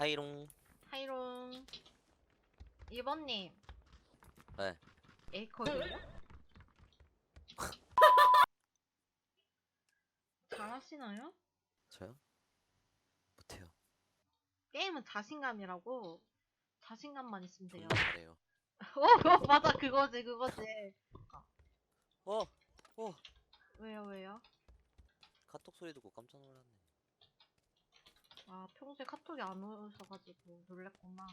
하이롱. 하이롱 2번님 네. 에이커예요? 잘하시나요? 저요? 못해요. 게임은 자신감이라고 자신감만 있으면 돼요 존나 잘해요. 어 어, 맞아 그거지 그거지 어, 어. 왜요 왜요? 카톡 소리 듣고 깜짝 놀랐네. 아 평소에 카톡이 안 오셔가지고 놀랬구나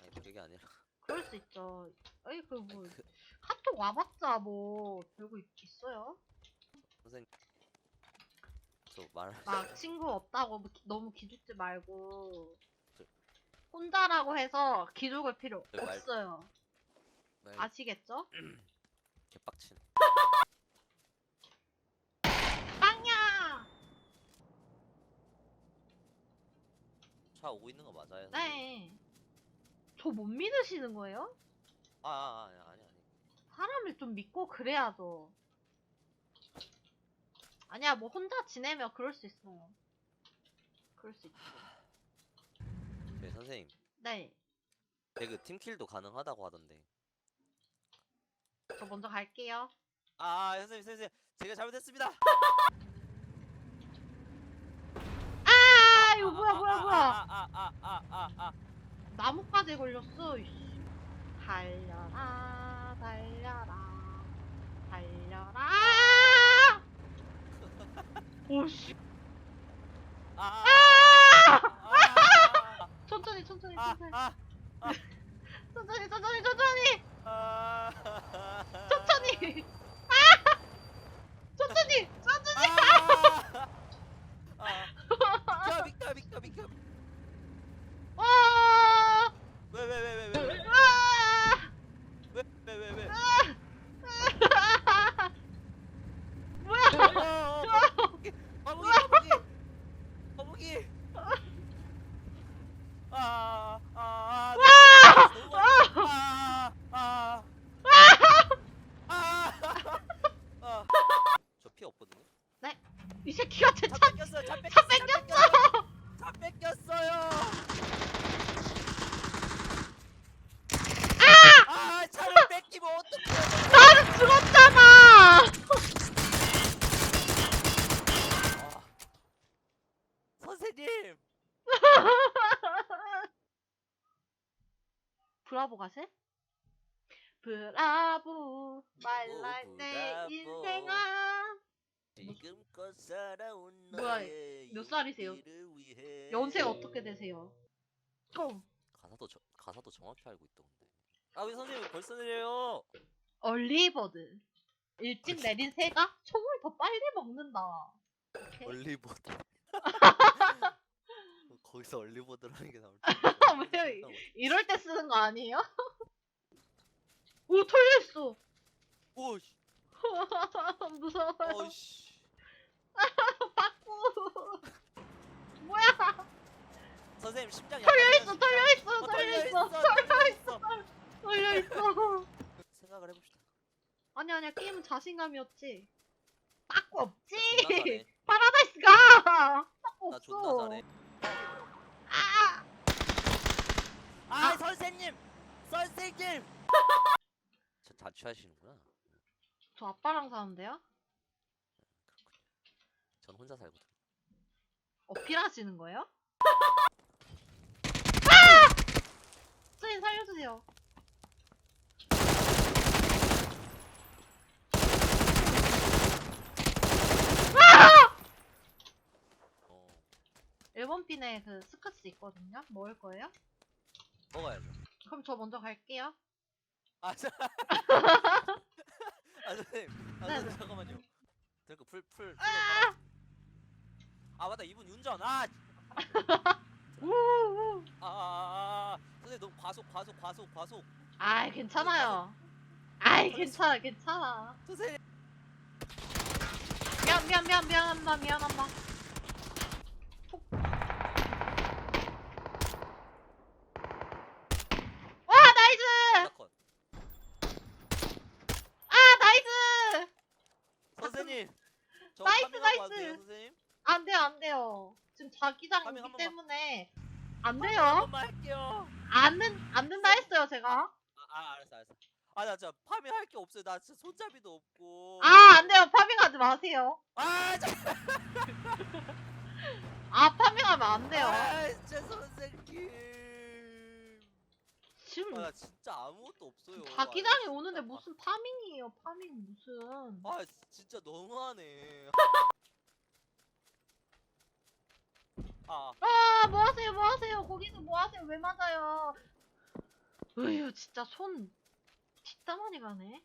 아니 그게 아니라. 그럴 수 있죠 에이 그뭐 그, 카톡 와봤자 뭐 별거 있, 있어요? 선생님. 저 말. 막 친구 없다고 뭐 기- 너무 기죽지 말고 저- 혼자라고 해서 기죽을 필요 저 말- 없어요 말 아시겠죠? 개빡친. 빵야! 차 오고 있는 거 맞아요? 네. 저 못 믿으시는 거예요? 아, 아, 아니, 아니, 아니. 사람을 좀 믿고 그래야죠. 아니야, 뭐 혼자 지내면 그럴 수 있어요. 그럴 수 있죠. 네, 선생님. 네. 배그 팀킬도 가능하다고 하던데. 저 먼저 갈게요. 아, 선생님, 선생님. 제가 잘못했습니다. 아, 이거 뭐야, 뭐야, 뭐야. 아, 아, 아, 아, 아, 아. 나뭇가지에 걸렸어. 이씨. 달려라, 달려라, 달려라. 오씨. 아, 아! 아, 천천히, 천천히, 아, 천천히. 아, 천천히, 천천히, 천천히. 아, 천천히. 아! 천천히, 천천히. 아, 아, 비켜, 비켜, 비켜, 비켜. 아! 왜, 왜, 왜, 왜, 왜, 왜, 아! 왜, 왜, 왜, 왜? 뭐야? 어, 어, 거북이, 거북이, 거북이. 아, 아, 아, 너무 많이- 아, 아, 아, 아. 저피 없거든요. 이 새끼가 제 차 차. 뺏겼어요. 차 차 뺏겼어요. 뺏겼어. 차 뺏겼어요. 아, 차를 뺏기면 어떡해? 나는 죽었잖아. 아, 선생님. 브라보 가세? 브라보 말랄 오, 때 브라보. 인생아 지금껏 살아온 뭐야, 몇 살이세요? 용기를 위해. 연세가 어떻게 되세요? 고 가사도 저, 가사도 정확히 알고 있던데. 아, 왜 선생님 벌써 내려요? 얼리버드 일찍 내린 새가 총을 더 빨리 먹는다. 얼리버드. 거기서 얼리버드라는 게 나올 줄. 왜요? 이럴 때 쓰는 거 아니에요? 오 털려 있어. 오씨, 무서워요. 어씨. 빠꾸. 뭐야? 선생님 심장 털려 있어, 약하면 털려 있어, 어, 털려 있어, 털려 있어. 털려 있어. 생각을 해봅시다. 아니 아니야 게임은 자신감이었지. 빠꾸 없지. 나 존나 잘해. 파라다이스가 빠꾸 나 없어. 존나 잘해. 아, 아, 선생님, 선생님. 저 자취하시는구나. 저 아빠랑 사는데요? 전 혼자 살거든. 어필하시는 거예요? 아! 선생님 살려주세요. 어, 1번 핀에 그 스카치 있거든요. 먹을 거예요? 먹어야죠. 그럼 저 먼저 갈게요. 아, 자. 아, 선생님. 아, 네, 선생님 네. 잠깐만요. 그러니까 풀, 풀. 풀 아! 아, 맞다. 이분 운전. 아, 우우. 아, 아, 아, 아. 선생님 너무 과속, 과속, 과속, 과속. 아이 괜찮아요. 아이 괜찮아 괜찮아. 선생님. 미안 미안 미안 미안합니다 미안합니다. 폭. 와 나이스. 컷. 아 나이스. 선생님. 저 나이스. 돼요, 선생님? 안 돼요 안 돼요. 지금 자기장 파밍 오기 한 번만. 때문에 안 한 돼요. 번만 할게요. 안, 된다 했어요, 제가. 아, 아 알았어 알았어. 아 나 진짜 파밍 할게 없어요. 나 진짜 손잡이도 없고. 아, 안 돼요. 파밍하지 마세요. 아, 자, 아, 파밍하면 안 돼요. 아 진짜 선생님. 지금 아, 나 진짜 아무것도 없어요. 자기장이 아, 오는데. 무슨 파밍이에요, 파밍 무슨. 아 진짜 너무하네. 아, 아, 뭐 하세요, 뭐 하세요. 거기서 뭐 하세요. 왜 맞아요. 으휴, 진짜 손 진짜 많이 가네.